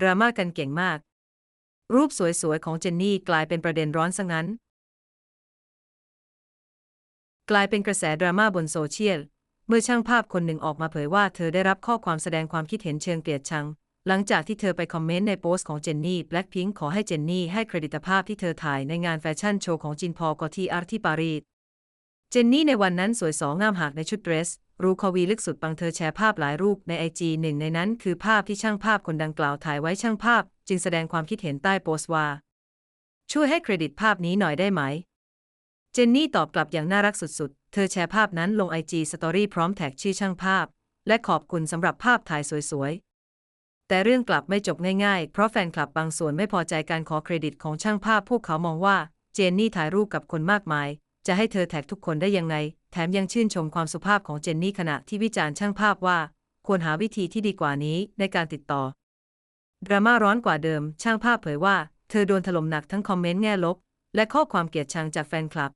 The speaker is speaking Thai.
ดราม่ากันเก่งมาก รูปสวยๆ ของเจนนี่กลายเป็นประเด็นร้อนซะงั้น กลายเป็นกระแสดราม่าบนโซเชียล เมื่อช่างภาพคนหนึ่งออกมาเผยว่าเธอได้รับข้อความแสดงความคิดเห็นเชิงเกลียดชัง หลังจากที่เธอไปคอมเมนต์ในโพสต์ของเจนนี่แบล็ p พิงขอให้เจนนี่ให้เครดิตภาพที่เธอถ่ายในงานแฟชั่นโชว์ของจินพอกอทีอาร์ที่ปารีส เจนนี่ในวันนั้นสวยสองงามหากในชุดเดรส รูควีลึกสุดปังเธอแชร์ภาพหลายรูปในไอจีหนึ่งในนั้นคือภาพที่ช่างภาพคนดังกล่าวถ่ายไว้ช่างภาพ จึงแสดงความคิดเห็นใต้โพสต์ว่า ช่วยให้เครดิตภาพนี้หน่อยได้ไหม เจนนี่ตอบกลับอย่างน่ารักสุดๆ เธอแชร์ภาพนั้นลงไอจีสตอรี่พร้อมแท็กชื่อช่างภาพ และขอบคุณสำหรับภาพถ่ายสวยๆ แต่เรื่องกลับไม่จบง่ายๆ เพราะแฟนคลับบางส่วนไม่พอใจการขอเครดิตของช่างภาพพวกเขามองว่า เจนนี่ถ่ายรูปกับคนมากมาย จะให้เธอแท็กทุกคนได้ยังไง แถมยังชื่นชมความสุภาพของเจนนี่ขณะที่วิจารณ์ช่างภาพว่า ควรหาวิธีที่ดีกว่านี้ในการติดต่อ ดราม่าร้อนกว่าเดิม ช่างภาพเผยว่า เธอโดนถล่มหนักทั้งคอมเมนต์แง่ลบ และข้อความเกลียดชังจากแฟนคลับ